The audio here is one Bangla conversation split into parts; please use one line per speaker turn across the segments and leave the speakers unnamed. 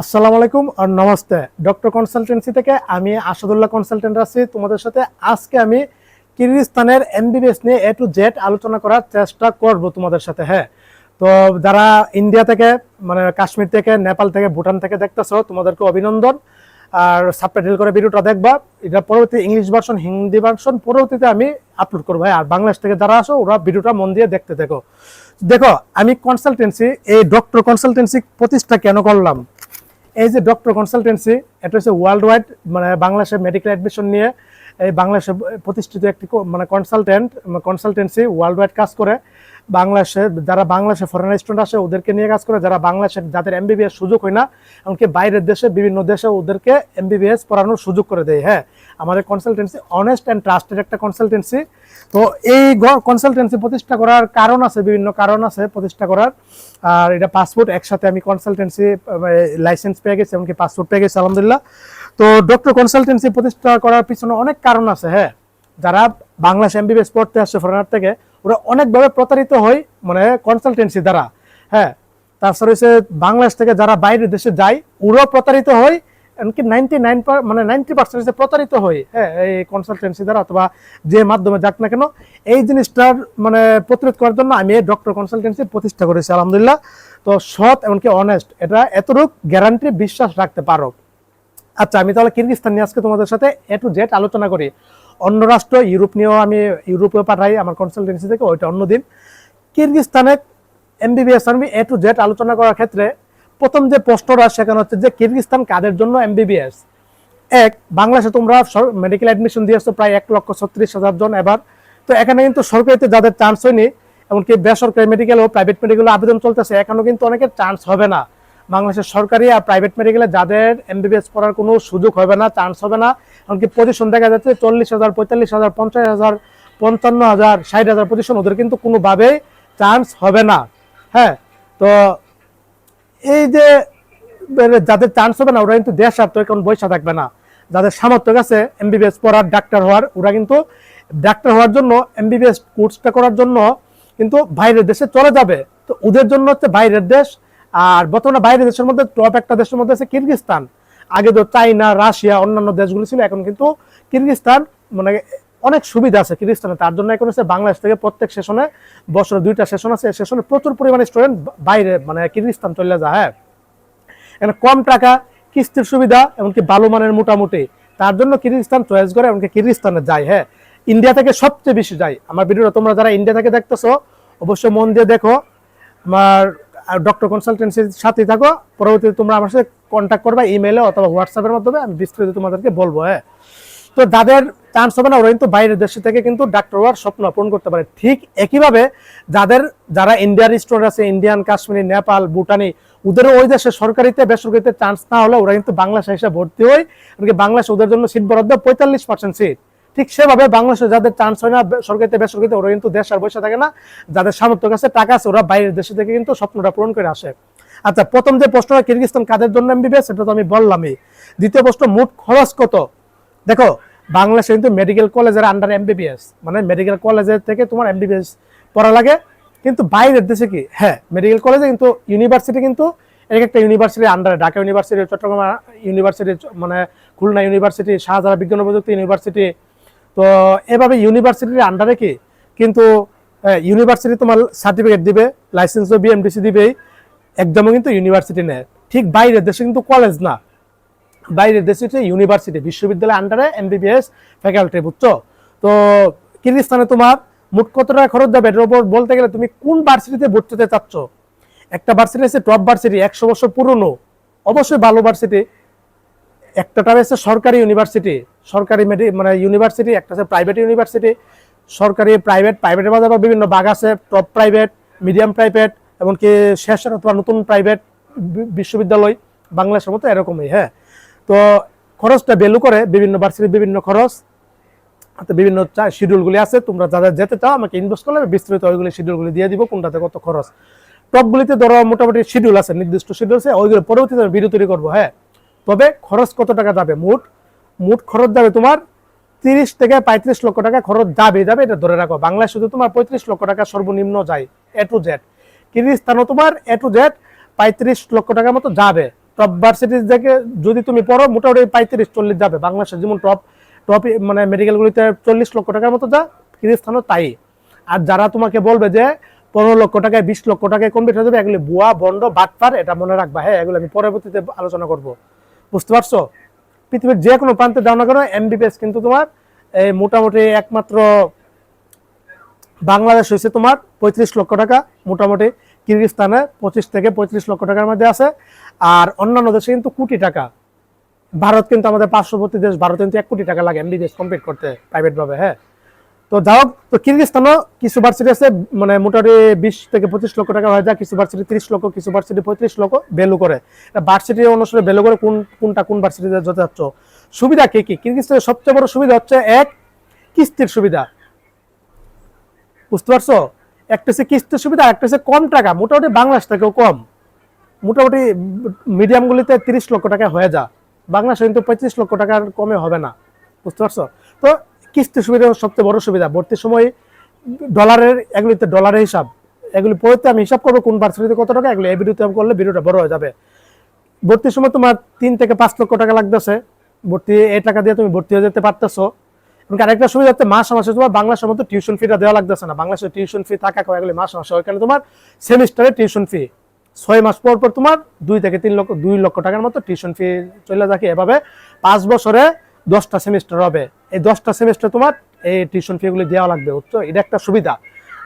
আসসালামু আলাইকুম আর নমস্তে। ডক্টর কনসালটেন্সি থেকে আমি আসাদুল্লাহ কনসালটেন্ট আছি। তোমাদের সাথে আজকে আমি কিরগিস্তানের এমবিবিএস নিয়ে এ টু জেড আলোচনা করার চেষ্টা করব তোমাদের সাথে হ্যাঁ? তো যারা ইন্ডিয়া থেকে মানে কাশ্মীর থেকে, নেপাল থেকে, ভুটান থেকে দেখতেছো, তোমাদেরকে অভিনন্দন। আর সাবটাইটেল করে ভিডিওটা দেখবা। এটা পরবর্তী ইংলিশ ভার্সন, হিন্দি ভার্সন পরবর্তীতে আমি আপলোড করব হ্যাঁ? আর বাংলাদেশ থেকে যারা আসো, ওরা ভিডিওটা মন দিয়ে দেখতে দেখো। দেখো, আমি কনসালটেন্সি, এই ডক্টর কনসালটেন্সি প্রতিষ্ঠা কেন করলাম? এই যে ডক্টর কনসালটেন্সি এটা হচ্ছে ওয়ার্ল্ড ওয়াইড মানে বাংলাদেশের মেডিকেল অ্যাডমিশন নিয়ে এই বাংলাদেশে প্রতিষ্ঠিত একটি মানে কনসালটেন্ট কনসালটেন্সি ওয়ার্ল্ড ওয়াইড কাজ করে। বাংলাদেশে যারা বাংলাদেশে ফরেন স্টুডেন্ট আসে, ওদেরকে নিয়ে কাজ করে। যারা বাংলাদেশের যাদের এমবিবিএস সুযোগ হয় না, এমনকি বাইরের দেশে, বিভিন্ন দেশে ওদেরকে এমবিবিএস পড়ানোর সুযোগ করে দেয়। হ্যাঁ আমাদের কনসালটেন্সি অনেস্ট অ্যান্ড ট্রাস্টেড একটা কনসালটেন্সি তো এই কনসালটেন্সি প্রতিষ্ঠা করার কারণ আছে, বিভিন্ন কারণ আছে প্রতিষ্ঠা করার। আর এটা পাসপোর্ট একসাথে আমি কনসালটেন্সি লাইসেন্স পেয়ে গেছি, এমনকি পাসপোর্ট পেয়ে গেছি তো ডক্টর কনসালটেন্সি প্রতিষ্ঠা করার পিছনে অনেক কারণ আছে হ্যাঁ। যারা বাংলাদেশ এমবিবিএস পড়তে আসছে ফরেনার থেকে, ওরা অনেকভাবে প্রতারিত হয় মানে কনসালটেন্সি দ্বারা হ্যাঁ। তাছাড়া হচ্ছে বাংলাদেশ থেকে যারা বাইরের দেশে যায়, ওরাও প্রতারিত হয়, এমনকি নাইনটি নাইন মানে নাইনটি পার্সেন্ট হচ্ছে প্রতারিত হয় হ্যাঁ এই কনসালটেন্সি দ্বারা অথবা যে মাধ্যমে যাক না কেন। এই জিনিসটার মানে প্রতিরোধ করার জন্য আমি এই ডক্টর কনসালটেন্সি প্রতিষ্ঠা করেছি, আলহামদুলিল্লাহ। তো সৎ এমনকি অনেস্ট এটা এতটুক গ্যারান্টি বিশ্বাস রাখতে পারো। আচ্ছা আমি তাহলে কিরগিস্তান নিয়ে আজকে তোমাদের সাথে এ টু জেড আলোচনা করি। অন্য রাষ্ট্র, ইউরোপ নিয়েও আমি ইউরোপেও পাঠাই আমার কনসালটেন্সি থেকে, ওইটা অন্যদিন কিরগিস্তানে এমবিবিএস আমি এ টু জেড আলোচনা করার ক্ষেত্রে প্রথম যে প্রশ্নটা সেখানে হচ্ছে যে কিরগিস্তান কাদের জন্য এমবিবিএস এক, বাংলাদেশে তোমরা মেডিকেল অ্যাডমিশন দিয়েছ প্রায় এক লক্ষ ছত্রিশ হাজার জন এবার। তো এখানে কিন্তু সরকারিতে যাদের চান্স হয়নি, এমনকি বেসরকারি মেডিকেল ও প্রাইভেট মেডিকেল আবেদন চলতেছে এখনও কিন্তু অনেকের চান্স হবে না। বাংলাদেশের সরকারি আর প্রাইভেট মেডিকেলে যাদের এমবিবিএস পড়ার কোনো সুযোগ হবে না চান্স হবে না, এমনকি পজিশন দেখা যাচ্ছে চল্লিশ হাজার, পঁয়তাল্লিশ হাজার, পঞ্চাশ হাজার, পঞ্চান্ন হাজার, ষাট হাজার পজিশন ওদের কিন্তু কোনোভাবেই চান্স হবে না। হ্যাঁ তো এই যে যাদের চান্স হবে না, ওরা কিন্তু দেশ তো এখন বৈশা থাকবে না। যাদের সামর্থ্য আছে এমবিবিএস পড়ার, ডাক্তার হওয়ার, ওরা কিন্তু ডাক্তার হওয়ার জন্য এমবিবিএস কোর্সটা করার জন্য কিন্তু বাইরের দেশে চলে যাবে। তো ওদের জন্য হচ্ছে বাইরের দেশ আর বর্তমানে বাইরের দেশের মধ্যে টপ একটা দেশের মধ্যে আছে কিরগিস্তান। আগে তো চাইনা রাশিয়া, অন্যান্য দেশগুলো ছিল, এখন কিন্তু কিরগিস্তান মানে অনেক সুবিধা আছে কিরগিস্তানে। তার জন্য এখন হচ্ছে বাংলাদেশ থেকে প্রত্যেক সেশনে, বছরে দুইটা সেশন আছে। সেশনে প্রচুর পরিমাণে স্টুডেন্ট বাইরে মানে কিরগিস্তান চলে যায় হ্যাঁ। এখানে কম টাকা, কিস্তির সুবিধা, এমনকি ভালো মানের মোটামুটি। তার জন্য কিরগিস্তান চয়েস করে এমনকি কিরগিস্তানে যায় হ্যাঁ। ইন্ডিয়া থেকে সবচেয়ে বেশি যায়। আমার ভিডিওটা তোমরা যারা ইন্ডিয়া থেকে দেখতেছো, অবশ্যই মন দিয়ে দেখো। আমার ডক্টর কনসালটেন্সির সাথে থাকো। পরবর্তীতে তোমরা আমার সাথে কন্ট্যাক্ট করবে ইমেলে অথবা হোয়াটসঅ্যাপের মাধ্যমে, আমি বিস্তারিত তোমাদেরকে বলব হ্যাঁ। তো যাদের চান্স হবে না, ওরা কিন্তু বাইরের দেশ থেকে কিন্তু ডাক্তার হওয়ার স্বপ্ন পূরণ করতে পারে। ঠিক একইভাবে যাদের, যারা ইন্ডিয়ার স্টুডেন্ট আছে ইন্ডিয়ান কাশ্মীরি নেপাল ভুটানি ওদের ওই দেশে সরকারিতে, বেসরকারিতে চান্স না হলে ওরা কিন্তু বাংলাদেশে এসে ভর্তি হয়। এমনকি বাংলাদেশ ওদের জন্য সিট বরাদ্দ পঁয়তাল্লিশ পার্সেন্ট সিট ঠিক সেভাবে বাংলাদেশে যাদের চান্স হয় না সরকারিতে, বেসরকারিতে, ওরা কিন্তু দেশ আর বসে থাকে না। যাদের সামর্থ্য কাছে টাকা আছে, ওরা বাইরের দেশে থেকে কিন্তু স্বপ্নটা পূরণ করে আসে। আচ্ছা প্রথম যে প্রশ্নটা কিরগিস্তান কাদের জন্য এমবিবিএস সেটা তো আমি বললামই। দ্বিতীয় প্রশ্ন, মোট খরচ কত? দেখো, বাংলাদেশে কিন্তু মেডিকেল কলেজের আন্ডার এমবিবিএস মানে মেডিকেল কলেজের থেকে তোমার এমবিবিএস পড়া লাগে। কিন্তু বাইরের দেশে কি? হ্যাঁ মেডিকেল কলেজে কিন্তু ইউনিভার্সিটি কিন্তু এক একটা ইউনিভার্সিটির আন্ডারে ঢাকা ইউনিভার্সিটি চট্টগ্রাম ইউনিভার্সিটি মানে খুলনা ইউনিভার্সিটি শাহজালাল বিজ্ঞান প্রযুক্তি ইউনিভার্সিটি তো এভাবে ইউনিভার্সিটির আন্ডারে কি? কিন্তু ইউনিভার্সিটি তোমার সার্টিফিকেট দিবে লাইসেন্স লাইসেন্সও বিএমডিসি দিবেই, একদমও কিন্তু ইউনিভার্সিটি নেয় ঠিক বাইরের দেশে কিন্তু কলেজ না। বাইরের দেশে হচ্ছে ইউনিভার্সিটি বিশ্ববিদ্যালয়ের আন্ডারে এমবিবিএস ফ্যাকাল্টি বুঝছ? তো কিরগিস্তানে তোমার মোট কত টাকা খরচ যাবে? এটার উপর বলতে গেলে তুমি কোন ভার্সিটিতে ভর্তি হতে চাচ্ছ? একটা ভার্সিটি আছে টপ ভার্সিটি একশো বছর পুরনো। অবশ্যই ভালো ভার্সিটি একটা হচ্ছে সরকারি ইউনিভার্সিটি সরকারি মেডি মানে ইউনিভার্সিটি একটা আছে প্রাইভেট ইউনিভার্সিটি সরকারি প্রাইভেট প্রাইভেটের মধ্যে আবার বিভিন্ন ভাগ আছে টপ প্রাইভেট মিডিয়াম প্রাইভেট এমনকি শেষের অথবা নতুন প্রাইভেট বিশ্ববিদ্যালয় বাংলাদেশের মতো এরকমই হ্যাঁ। তো খরচটা ভ্যালু করে, বিভিন্ন ভার্সিটির বিভিন্ন খরচ বিভিন্ন শিডিউলগুলি আছে, তোমরা যাদের যেতে চাও, আমাকে ইনভেস্ট করলে আমি বিস্তারিত ওইগুলি শিডিউলগুলি দিয়ে দিব, কোনটাতে কত খরচ। টপগুলিতে ধরো মোটামুটি শিডিউল আছে, নির্দিষ্ট শিডিউল আছে, ওইগুলো পরবর্তীতে আমি ভিডিও তৈরি করব হ্যাঁ। তবে খরচ কত টাকা যাবে? মোট মোট খরচ যাবে তোমার তিরিশ থেকে পঁয়ত্রিশ লক্ষ টাকা খরচ যাবে যাবে, এটা ধরে রাখো। বাংলায় শুধু তোমার পঁয়ত্রিশ লক্ষ টাকা সর্বনিম্ন যায় এ টু জেড কিরগিস্তানও তোমার এ টু জেড পঁয়ত্রিশ লক্ষ টাকার মতো যাবে। টপ ভার্সিটি থেকে যদি তুমি পড়ো, মোটামুটি পঁয়ত্রিশ, চল্লিশ যাবে। বাংলাদেশের যেমন টপ টপ মানে মেডিকেলগুলিতে চল্লিশ লক্ষ টাকার মতো যা কিরিস্তানও তাই। আর যারা তোমাকে বলবে যে পনেরো লক্ষ টাকায় বিশ লক্ষ টাকায় কমপ্লিট হয়ে যাবে এগুলি বুয়া বন্ড বাটপার, এটা মনে রাখবা। হ্যাঁ এগুলো আমি পরবর্তীতে আলোচনা করব। বুঝতে পারছ? পৃথিবীর যে কোনো প্রান্তে যাও না কেন এমবিবিএস কিন্তু তোমার এই মোটামুটি একমাত্র বাংলাদেশ হয়েছে তোমার পঁয়ত্রিশ লক্ষ টাকা, মোটামুটি কিরগিস্তানে পঁচিশ থেকে পঁয়ত্রিশ লক্ষ টাকার মধ্যে আছে। আর অন্যান্য দেশে কিন্তু কোটি টাকা। ভারত কিন্তু আমাদের পার্শ্ববর্তী দেশ, ভারত কিন্তু এক কোটি টাকা লাগে এমবিবিএস কমপ্লিট করতে প্রাইভেটভাবে হ্যাঁ। তো যাই হোক, তো কিরগিস্তানও কিছু ভার্সিটি আছে মানে মোটামুটি বিশ থেকে পঁচিশ লক্ষ টাকা হয়ে যায়, কিছু ভার্সিটি তিরিশ লক্ষ, কিছু ভার্সিটি পঁয়ত্রিশ লক্ষ ভ্যালু করে। ভার্সিটি অনুসারে ভ্যালু করে কোন, কোনটা কোন ভার্সিটিতে যাচ্ছ সুবিধা কি কি? কিরগিস্তানের সবচেয়ে বড় সুবিধা হচ্ছে এক, কিস্তির সুবিধা। বুঝতে পারছ? একটা হচ্ছে কিস্তির সুবিধা, একটা হচ্ছে কম টাকা, মোটামুটি বাংলাদেশ থেকেও কম। মোটামুটি মিডিয়ামগুলিতে তিরিশ লক্ষ টাকা হয়ে যা বাংলাদেশে কিন্তু পঁয়ত্রিশ লক্ষ টাকার কমে হবে না। বুঝতে পারছ? তো কিস্তি সুবিধা সবচেয়ে বড় সুবিধা। ভর্তির সময় ডলারের এগুলিতে ডলারের হিসাব। এগুলি পড়তে আমি হিসাব করব কোন ভার্সিটিতে কত টাকা, এগুলি এই ভিডিওতে করলে ভিডিওটা বড় হয়ে যাবে। ভর্তির সময় তোমার তিন থেকে পাঁচ লক্ষ টাকা লাগতেছে। ভর্তি এই টাকা দিয়ে তুমি ভর্তি হয়ে যেতে পারতেছো। এবং আরেকটা সুবিধা হচ্ছে মাস মাসে তোমার বাংলাদেশের মতো টিউশন ফিটা দেওয়া লাগতেছে না। বাংলাদেশের টিউশন ফি থাকা কয় এগুলি মাস মাসে ওইখানে তোমার সেমিস্টারে টিউশন ফি ছয় মাস পর পর তোমার দুই থেকে তিন লক্ষ, দুই লক্ষ টাকার মতো টিউশন ফি চলে থাকে এভাবে পাঁচ বছরে দশটা সেমিস্টার হবে। এই দশটা সেমিস্টার তোমার এই টিউশন ফি গুলি দেওয়া লাগবে, বুঝছ? এটা একটা সুবিধা।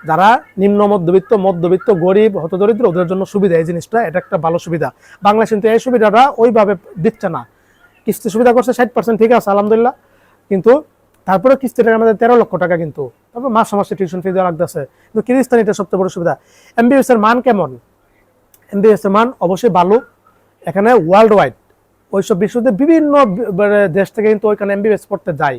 যারা নিম্ন, মধ্যবিত্ত মধ্যবিত্ত, গরিব, হতদরিদ্র, ওদের জন্য সুবিধা এই জিনিসটা, এটা একটা ভালো সুবিধা। বাংলাদেশ কিন্তু এই সুবিধাটা ওইভাবে দিচ্ছে না। কিস্তি সুবিধা করছে ষাট পার্সেন্ট ঠিক আছে, আলহামদুলিল্লাহ। কিন্তু তারপরে কিস্তি টাকা আমাদের তেরো লক্ষ টাকা কিন্তু, তারপর মাসে মাসে টিউশন ফি দেওয়া লাগতেছে। কিন্তু কিরিস্তান এটা সবচেয়ে বড় সুবিধা। এমবিএস এর মান কেমন? এমবিএস এর মান অবশ্যই ভালো। এখানে ওয়ার্ল্ড ওয়াইড ওইসব বিশ্বতে বিভিন্ন মানে দেশ থেকে কিন্তু ওইখানে এমবিবিএস পড়তে যায়।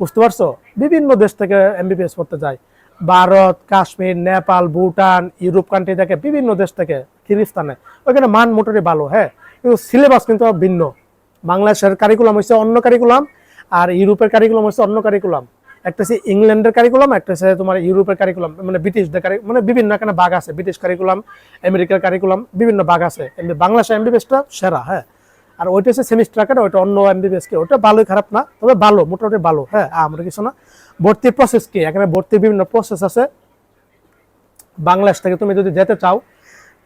বুঝতে পারছ? বিভিন্ন দেশ থেকে এমবিবিএস পড়তে যায়। ভারত, কাশ্মীর, নেপাল, ভুটান, ইউরোপ কান্ট্রি থেকে বিভিন্ন দেশ থেকে কিরিস্তানে ওইখানে মান মোটামুটি ভালো হ্যাঁ? কিন্তু সিলেবাস কিন্তু ভিন্ন। বাংলাদেশের কারিকুলাম হচ্ছে অন্য কারিকুলাম আর ইউরোপের কারিকুলাম হচ্ছে অন্য কারিকুলাম একটা হচ্ছে ইংল্যান্ডের কারিকুলাম একটা হচ্ছে তোমার ইউরোপের কারিকুলাম মানে ব্রিটিশদের কারি মানে বিভিন্ন এখানে বাঘ আছে। ব্রিটিশ কারিকুলাম আমেরিকার কারিকুলাম বিভিন্ন বাঘ আছে। এমনি বাংলাদেশ এমবিবিএসটা সেরা হ্যাঁ? আর ওইটা হচ্ছে সেমিস্টার আকারে, ওইটা অন্য এমবিবিএস কে ওটা ভালোই খারাপ না, তবে ভালো, মোটামুটি ভালো। হ্যাঁ আমরা কিছু না। ভর্তির প্রসেস কি? এখানে ভর্তির বিভিন্ন প্রসেস আছে। বাংলাদেশ থেকে তুমি যদি যেতে চাও,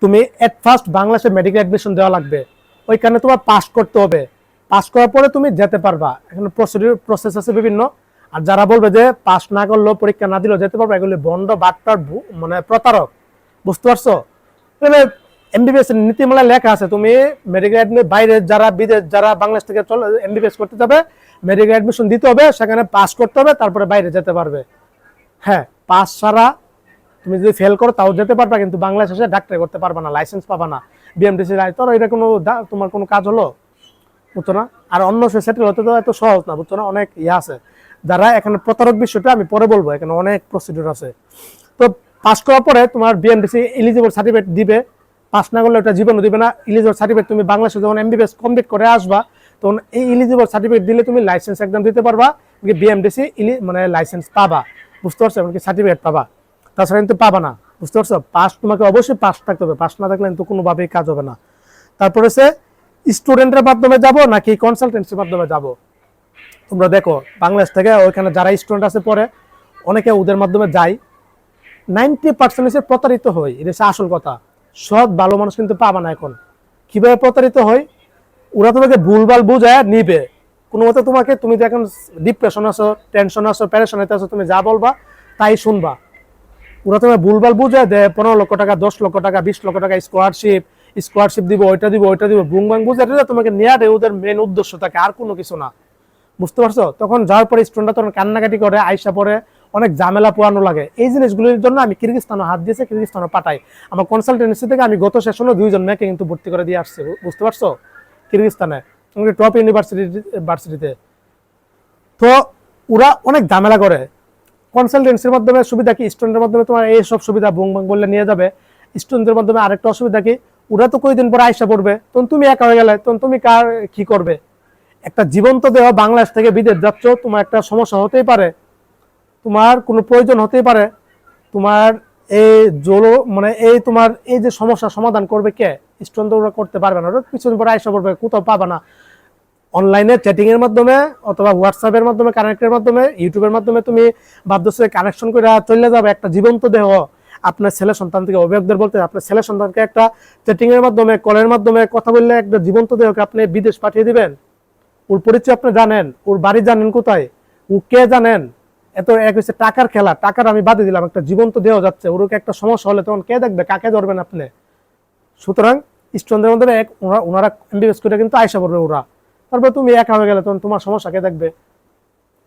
তুমি এট ফার্স্ট বাংলাদেশে মেডিকেল অ্যাডমিশন দেওয়া লাগবে। ওইখানে তোমার পাস করতে হবে। পাস করার পরে তুমি যেতে পারবা। এখানে প্রসিডিউর প্রসেস আছে বিভিন্ন। আর যারা বলবে যে পাস না করলেও পরীক্ষা না দিলেও যেতে পারবে, এগুলি বন্ড, বাটপার ভু- মানে প্রতারক। বুঝতে পারছ? এমবিবিএস নীতিমালা লেখা আছে, তুমি মেডিকেল বাইরে যারা বিদেশ, যারা বাংলাদেশ থেকে চলে এমবিবিএস করতে যাবে মেডিকেল অ্যাডমিশন দিতে হবে, সেখানে পাস করতে হবে, তারপরে বাইরে যেতে পারবে। হ্যাঁ পাস ছাড়া তুমি যদি ফেল করো, তাও যেতে পারবে, কিন্তু বাংলাদেশ এসে ডাক্তারি করতে পারবে না লাইসেন্স পাবা না। বিএমডিসি তোর এটা কোনো তোমার কোনো কাজ হলো? বুঝছ না? আর অন্য সে সেটেল হতে তো এত সহজ না, বুঝছ না? অনেক ইয়ে আছে। যারা এখানে প্রতারক বিষয়টা আমি পরে বলব, এখানে অনেক প্রসিডিউর আছে। তো পাস করার পরে তোমার বিএমডিসি এলিজিবল সার্টিফিকেট দিবে পাস না করলে ওটা জীবনও দিবে না। এলিজিবল সার্টিফিকেট তুমি বাংলাদেশে যখন এমবিবিএস কমপ্লিট করে আসবা, তখন এই ইলিজিবল সার্টিফিকেট দিলে তুমি লাইসেন্স একদম দিতে পারবা বিএমডিসি ইলি মানে লাইসেন্স পাবা। বুঝতে পারছ? এমনকি সার্টিফিকেট পাবা। তাছাড়া কিন্তু পাবা না। বুঝতে পারছ? পাস তোমাকে অবশ্যই পাস থাকতে হবে। পাস না থাকলে কিন্তু কোনোভাবেই কাজ হবে না। তারপরে সে স্টুডেন্টের মাধ্যমে যাব নাকি কনসালটেন্সির মাধ্যমে যাব? তোমরা দেখো, বাংলাদেশ থেকে ওইখানে যারা স্টুডেন্ট আছে পরে, অনেকে ওদের মাধ্যমে যায় নাইনটি পার্সেন্ট এসে প্রতারিত হয় এটা আসল কথা। সৎ ভালো মানুষ কিন্তু পাবা না এখন। কীভাবে প্রতারিত হয়? ওরা তোমাকে ভুলভাল বুঝায়, নিবে। কোনো মতে তোমাকে, তুমি তো এখন ডিপ্রেশন আছো টেনশন আছো প্যারেশন আছো, তুমি যা বলবা তাই শুনবা। ওরা তোমার ভুলভাল বুঝে দেয় পনেরো লক্ষ টাকা, দশ লক্ষ টাকা, বিশ লক্ষ টাকা স্কলারশিপ স্কলারশিপ দিব, ওইটা দিব ওইটা দিব বুং বাং বুঝে তোমাকে নেওয়া দেয়, ওদের মেন উদ্দেশ্য থাকে, আর কোনো কিছু না। বুঝতে পারছ? তখন যাওয়ার পরে স্টুডেন্টরা তখন কান্নাকাটি করে, আইসা পরে অনেক ঝামেলা পোয়ানো লাগে। এই জিনিসগুলির জন্য আমি কিরগিস্তানও হাত দিয়েছে কিরগিস্তানও পাঠাই আমার কনসালটেন্সি থেকে আমি গত সেশনে দুইজন মেয়েকে কিন্তু ভর্তি করে দিয়ে আসছি, বুঝতে পারছ? কিরগিস্তানে টপ ইউনিভার্সিটি ভার্সিটিতে তো ওরা অনেক ঝামেলা করে। কনসালটেন্সির মাধ্যমে সুবিধা কি? স্টুডেন্টের মাধ্যমে তোমার এই সব সুবিধা বুং বাং বললে নিয়ে যাবে। স্টুডেন্টের মাধ্যমে আরেকটা অসুবিধা কি? ওরা তো কয়েকদিন পরে আইসা পড়বে। তখন তুমি একা হয়ে গেলে, তখন তুমি কার কি করবে? একটা জীবন্ত দেহ বাংলাদেশ থেকে বিদেশ যাচ্ছ, তোমার একটা সমস্যা হতেই পারে। তোমার কোনো প্রয়োজন হতেই পারে। তোমার এই জোলো মানে এই তোমার এই যে সমস্যা সমাধান করবে কে? স্টুডেন্ট ওরা করতে পারবে না। কিছুদিন পরে আইসা পড়বে, কোথাও পাবে না। অনলাইনে চ্যাটিং এর মাধ্যমে অথবা হোয়াটসঅ্যাপের মাধ্যমে কানেক্টের মাধ্যমে ইউটিউবের মাধ্যমে তুমি বাধ্যসে কানেকশন করে চলে যাবে একটা জীবন্ত দেহ। আপনার ছেলে সন্তান থেকে অভিভাবকদের বলতে, আপনার ছেলে সন্তানকে একটা চ্যাটিং এর মাধ্যমে কলের মাধ্যমে কথা বললে একটা জীবন্ত দেহকে আপনি বিদেশ পাঠিয়ে দিবেন। ওর পরিচয় আপনি জানেন, ওর বাড়ি জানেন কোথায়, ও কে জানেন? এত এক হচ্ছে টাকার খেলা, টাকার আমি বাদে দিলাম, একটা জীবন তো দেওয়া যাচ্ছে ওরকে একটা সমস্যা হলে তখন কে দেখবে, কাকে ধরবেন আপনি? সুতরাং স্টুডেন্টদের মধ্যে এক ওনারা এমবিবিএস করে কিন্তু আয়সা পড়বে ওরা। তারপর তুমি একা হয়ে গেলে তখন তোমার সমস্যা কে দেখবে?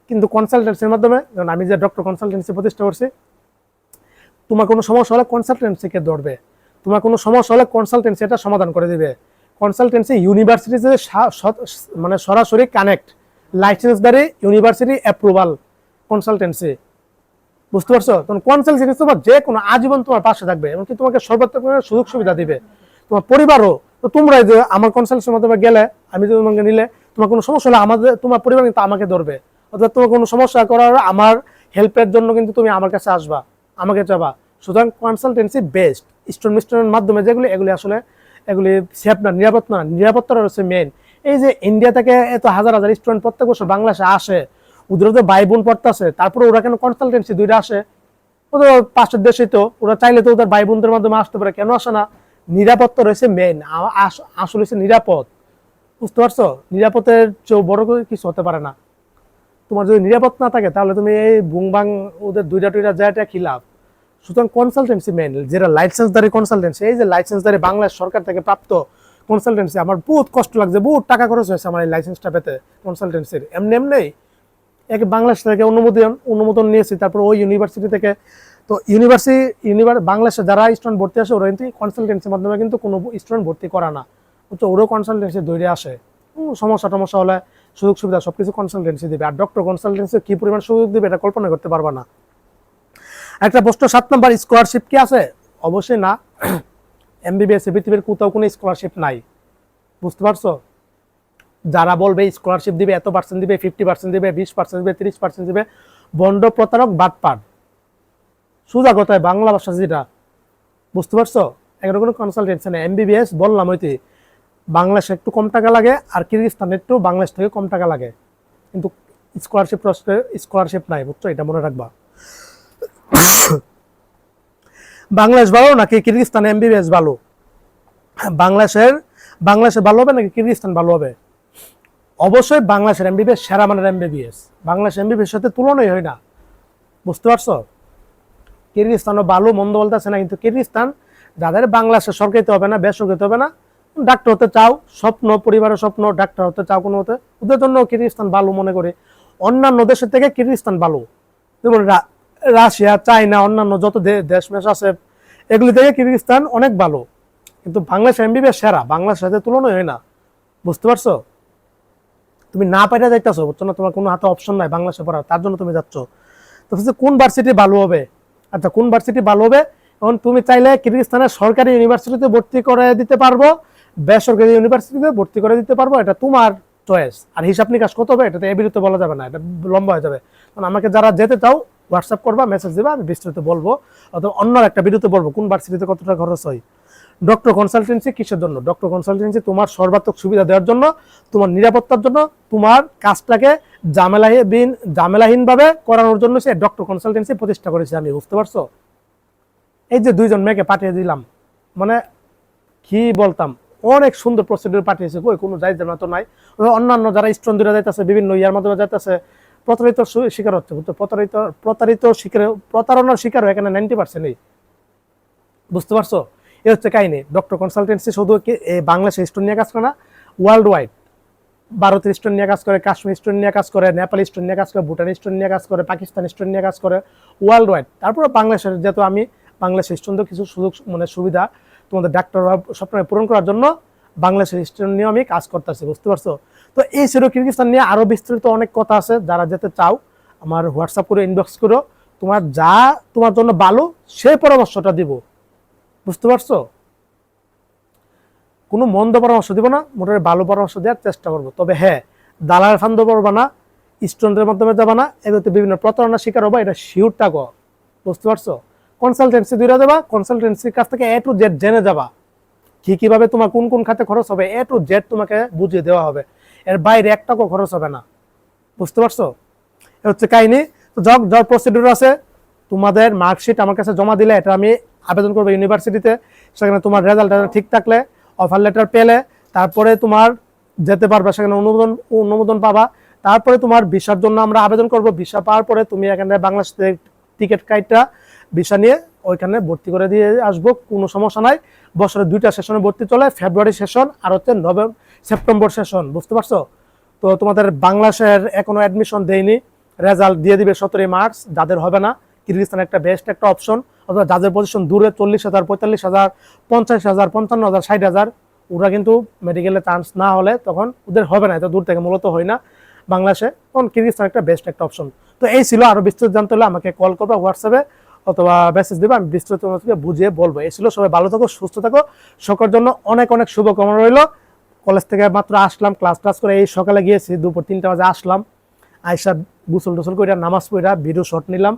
কিন্তু কনসালটেন্সির মাধ্যমে, যেমন আমি যে ডক্টর কনসালটেন্সি প্রতিষ্ঠা করছি, তোমার কোনো সমস্যা হলে কনসালটেন্সিকে ধরবে। তোমার কোনো সমস্যা হলে কনসালটেন্সি এটা সমাধান করে দিবে। কনসালটেন্সি ইউনিভার্সিটিতে মানে সরাসরি কানেক্ট লাইসেন্স লাইসেন্সদারি ইউনিভার্সিটি অ্যাপ্রুভাল কনসালটেন্সি বুঝতে পারছ? তখন কনসালটেন্সি তোমার যে কোনো আজীবন তোমার পাশে থাকবে এমনকি তোমাকে সর্বাত্মক সুযোগ সুবিধা দিবে। তোমার পরিবারও, তো তোমরা যে আমার কনসালটেন্সির মাধ্যমে গেলে, আমি যদি তোমাকে নিলে, তোমার কোনো সমস্যা হলে আমাদের, তোমার পরিবার কিন্তু আমাকে ধরবে। অর্থাৎ তোমার কোনো সমস্যা করার আমার হেল্পের জন্য কিন্তু তুমি আমার কাছে আসবা, আমাকে চাবা। সুতরাং কনসালটেন্সি বেস্ট স্টোন মিস্টনের মাধ্যমে যেগুলি, এগুলি আসলে, এগুলি সেফ না, নিরাপদ না নিরাপত্তাটা হচ্ছে মেন এই যে ইন্ডিয়া থেকে এত হাজার হাজার স্টুডেন্ট প্রত্যেক বছর বাংলাদেশে আসে ওদের তো ভাই বোন পড়তেছে, তারপরে ওরা কেন কনসালটেন্সি দুইটা আসে? ওদের পাশের দেশে তো, ওরা চাইলে তো ওদের ভাই বোনদের মাধ্যমে আসতে পারে, কেন আসে না? নিরাপত্তা রয়েছে মেন আসলে হচ্ছে নিরাপদ। বুঝতে পারছ? নিরাপদের চেয়েও বড় কিছু হতে পারে না। তোমার যদি নিরাপদ না থাকে, তাহলে তুমি এই বুংবাং ওদের দুইটা টুইটা জায়গাটা খিলাফ সুতরাং কনসালটেন্সি মেন যেটা লাইসেন্সদারি কনসালটেন্সি এই যে লাইসেন্সদারি বাংলাদেশ সরকার থেকে প্রাপ্ত কনসালটেন্সি আমার বহুত কষ্ট লাগছে, বহুত টাকা খরচ হয়েছে আমার এই লাইসেন্সটা পেতে কনসালটেন্সির এমনি এমনি এক বাংলাদেশ থেকে অনুমোদন অনুমোদন নিয়েছি, তারপর ওই ইউনিভার্সিটি থেকে। তো ইউনিভার্সিটি ইউনিভার বাংলাদেশে যারা স্টুডেন্ট ভর্তি আসে ওরা কিন্তু কনসালটেন্সির মাধ্যমে কিন্তু কোনো স্টুডেন্ট ভর্তি করা না। তো ওরও কনসালটেন্সি দৌড়ে আসে। সমস্যা টমস্যা হলে সুযোগ সুবিধা সব কিছু কনসালটেন্সি দেবে। আর ডক্টর কনসালটেন্সি কী পরিমাণ সুযোগ দেবে, এটা কল্পনা করতে পারবা না। একটা প্রশ্ন, সাত নম্বর স্কলারশিপ কি আছে? অবশ্যই না। এমবিবিএস পৃথিবীর কোথাও কোনো স্কলারশিপ নাই। বুঝতে পারছ? যারা বলবে স্কলারশিপ দিবে, এত পার্সেন্ট দিবে ফিফটি পার্সেন্ট দিবে, বিশ পার্সেন্ট দিবে, তিরিশ পার্সেন্ট দিবে, বন্ড প্রতারক বাটপাট সোজা কথায় বাংলা ভাষা যেটা, বুঝতে পারছ? এগুলো কোনো কনসালটেন্সি নেই এমবিবিএস বললাম ওইতে বাংলাদেশে একটু কম টাকা লাগে আর কিরগিস্তানে একটু বাংলাদেশ থেকে কম টাকা লাগে। কিন্তু স্কলারশিপ স্কলারশিপ নাই, বুঝছ? এটা মনে রাখবা। বাংলাদেশ ভালো নাকি কিরগিস্তান এমবিবিএস ভালো? বাংলাদেশের, বাংলাদেশে ভালো হবে নাকি কিরগিস্তান ভালো হবে? অবশ্যই বাংলাদেশের এমবিবিএস সেরা মানের এমবিবিএস বাংলাদেশ এমবিবিএস সাথে তুলনাই হয় না। বুঝতে পারছ? কিরগিস্তানও ভালো মন্দ বলতে বলতেছে না, কিন্তু কিরগিস্তান যাদের বাংলাদেশে সরকারিতে হবে না বেসরকারিতে হবে না, ডাক্তার হতে চাও, স্বপ্ন, পরিবারের স্বপ্ন, ডাক্তার হতে চাও, কোনো হতে, ওদের জন্য কিরগিস্তান ভালো মনে করে। অন্যান্য দেশের থেকে কিরগিস্তান ভালো যেমন রাশিয়া, চায়না, অন্যান্য যত দেশ মেশ আছে, এগুলি থেকে কিরগিস্তান অনেক ভালো কিন্তু বাংলাদেশ এমবিবিএস সেরা, বাংলাদেশের সাথে তুলনাই হয় না। বুঝতে পারছ? তুমি না পাইটা যাইতেছো, বুঝছ না? তোমার কোনো হাতে অপশন নাই বাংলাদেশে পড়ার, তার জন্য তুমি যাচ্ছ। তো কোন ভার্সিটি ভালো হবে? আচ্ছা কোন ভার্সিটি ভালো হবে? এখন তুমি চাইলে কিরগিস্তানের সরকারি ইউনিভার্সিটিতে ভর্তি করে দিতে পারব, বেসরকারি ইউনিভার্সিটিতে ভর্তি করে দিতে পারব, এটা তোমার চয়েস আর হিসাব নিকাশ কত হবে? এটাতে এ বিরুদ্ধে বলা যাবে না, এটা লম্বা হয়ে যাবে। কারণ আমাকে যারা যেতে চাও হোয়াটসঅ্যাপ করবা মেসেজ দিবা, আমি বিস্তারিত বলব। অথবা অন্য একটা বিরুদ্ধে বলব, কোন ভার্সিটিতে কতটা খরচ হয়? ডক্টর কনসালটেন্সি কিসের জন্য? ডক্টর কনসালটেন্সি তোমার সর্বাত্মক সুবিধা দেওয়ার জন্য, তোমার নিরাপত্তার জন্য, তোমার কাজটাকে জামেলাহীন জামেলাহীনভাবে করানোর জন্য সে ডক্টর কনসালটেন্সি প্রতিষ্ঠা করেছে, আমি বুঝতে পারছ? এই যে দুইজন মেয়েকে পাঠিয়ে দিলাম মানে কি বলতাম, অনেক সুন্দর প্রসিডিউর পাঠিয়েছে, কই, কোনো যাইতে না তো নাই। অন্যান্য যারা স্টোন দূরে যাইতেছে, বিভিন্ন ইয়ার মাধ্যমে যাইতেছে, প্রতারিত শিকার হচ্ছে বুঝতে প্রতারিত প্রতারিত শিকার, প্রতারণার শিকার এখানে নাইনটি পার্সেন্ট বুঝতে পারছ? এ হচ্ছে কাহিনি। ডক্টর কনসালটেন্সি শুধু কি এই বাংলাদেশে স্টোন নিয়ে কাজ করে না ওয়ার্ল্ড ওয়াইড ভারতের স্টোন নিয়ে কাজ করে, কাশ্মীর স্টোন নিয়ে কাজ করে, নেপালি স্টোন নিয়ে কাজ করে, ভুটান স্টোন নিয়ে কাজ করে, পাকিস্তান স্টোন নিয়ে কাজ করে ওয়ার্ল্ড ওয়াইড তারপরে বাংলাদেশের যেহেতু আমি বাংলাদেশের স্টোন কিছু সুযোগ মানে সুবিধা তোমাদের ডাক্তার স্বপ্ন পূরণ করার জন্য বাংলাদেশের স্টোন নিয়ে আমি কাজ করতেছি, বুঝতে পারছ? তো এই ছিল কিরগিস্তান নিয়ে আরও বিস্তৃত অনেক কথা আছে, যারা যেতে চাও, আমার হোয়াটসঅ্যাপ করে ইনবক্স করো। তোমার যা তোমার জন্য ভালো সেই পরামর্শটা দিব। বুঝতে পারছ? কোনো মন্দ পরামর্শ দিব না মোটামুটি ভালো পরামর্শ দেওয়ার চেষ্টা করব। তবে হ্যাঁ দালাল ফান্দ পড়বা না, স্টুডেন্টের মাধ্যমে যাবা না এগুলোতে বিভিন্ন প্রতারণার শিকার হবা, এটা শিওরটা গো বুঝতে পারছ? কনসালটেন্সি দুইটা দেবা কনসালটেন্সির কাছ থেকে এ টু জেড জেনে যাবা, কি কীভাবে তোমার কোন কোন খাতে খরচ হবে এ টু জেড তোমাকে বুঝিয়ে দেওয়া হবে। এর বাইরে এক টাকাও খরচ হবে না। বুঝতে পারছ? এ হচ্ছে কাহিনি। তো যা যা প্রসিডিউর আছে। তোমাদের মার্কশিট আমার কাছে জমা দিলে এটা আমি আবেদন করব ইউনিভার্সিটিতে সেখানে তোমার রেজাল্ট ঠিক থাকলে অফার লেটার পেলে, তারপরে তোমার যেতে পারবে, সেখানে অনুমোদন অনুমোদন পাবা। তারপরে তোমার ভিসার জন্য আমরা আবেদন করব। ভিসা পাওয়ার পরে তুমি এখানে বাংলাদেশ টিকিট কাইটটা ভিসা নিয়ে ওইখানে ভর্তি করে দিয়ে আসব, কোনো সমস্যা নাই। বছরে দুইটা সেশনে ভর্তি চলে ফেব্রুয়ারি সেশন আর হচ্ছে নভেম্বর সেপ্টেম্বর সেশন বুঝতে পারছ? তো তোমাদের বাংলাদেশের এখনও অ্যাডমিশন দেয়নি রেজাল্ট দিয়ে দিবে সতেরোই মার্চ, যাদের হবে না কিরগিস্তান একটা বেস্ট একটা অপশন অথবা যাদের পজিশন দূরে চল্লিশ হাজার, পঁয়তাল্লিশ হাজার, পঞ্চাশ হাজার, পঞ্চান্ন হাজার, ষাট হাজার, ওরা কিন্তু মেডিকেলে চান্স না হলে তখন ওদের হবে না, এত দূর থেকে মূলত হয় না বাংলাদেশে। তখন কিরগিস্তান একটা বেস্ট একটা অপশন তো এই ছিল, আরও বিস্তারিত জানতে হলে আমাকে কল করবে হোয়াটসঅ্যাপে অথবা মেসেজ দেবে, আমি বিস্তারিত বুঝিয়ে বলব। এই ছিল, সবাই ভালো থাকো, সুস্থ থাকো। সকলের জন্য অনেক অনেক শুভকামনা রইল। কলেজ থেকে মাত্র আসলাম ক্লাস ক্লাস করে এই সকালে গিয়েছি, দুপুর তিনটা বাজে আসলাম। আইসা গুসল টুসল করে নামাজ পড়া ভিডিও শট নিলাম।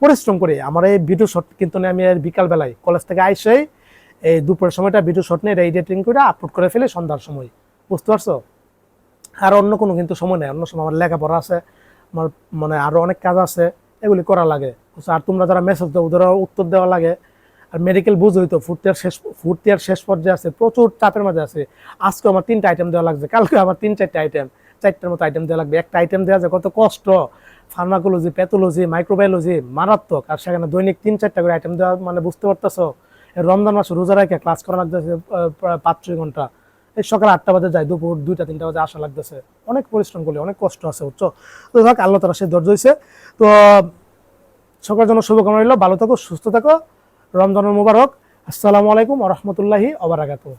পরিশ্রম করে। আমার এই ভিডিও শট কিন্তু আমি বিকাল বেলায় কলেজ থেকে আইসেই এই দুপুরের সময়টা ভিডিও শট নিয়ে এডিটিং করে আপলোড করে ফেলে সন্ধ্যার সময়। বুঝতে পারছ? আর অন্য কোনো কিন্তু সময় নেই। অন্য সময় আমার লেখাপড়া আছে, আমার মানে আরও অনেক কাজ আছে, এগুলি করা লাগে। আর তোমরা যারা মেসেজ দাও, ওদেরও উত্তর দেওয়া লাগে। আর মেডিকেল বুঝোই তো ফুড ইয়ার শেষ ফুড ইয়ার শেষ পর্যায়ে আছে, প্রচুর চাপের মাঝে আছে। আজকে আমার তিনটা আইটেম দেওয়া লাগছে কালকে আমার তিন, চারটে আইটেম চারটার মতো আইটেম দেওয়া লাগবে। একটা আইটেম দেওয়া যায় কত কষ্ট ফার্মাকোলজি প্যাথোলজি মাইক্রোবায়োলজি মারাত্মক। আর সেখানে দৈনিক তিন, চারটা করে আইটেম দেওয়া মানে বুঝতে পারতেছো? রমজান মাসে রোজা রেখে ক্লাস করা লাগতেছে পাঁচ, ছয় ঘণ্টা। এই সকাল আটটা বাজে যায়, দুপুর দুইটা, তিনটা বাজে আসা লাগতেছে। অনেক পরিশ্রম করলে, অনেক কষ্ট আছে, বুঝছ? তো থাক আল্লাহ তারা সে ধৈর্য হয়েছে তো, সকলের জন্য শুভকামনা রইল। ভালো থাকো, সুস্থ থাকো। রমজানুল মুবারক। আসসালামু আলাইকুম রহমতুল্লাহি অবরাকাতু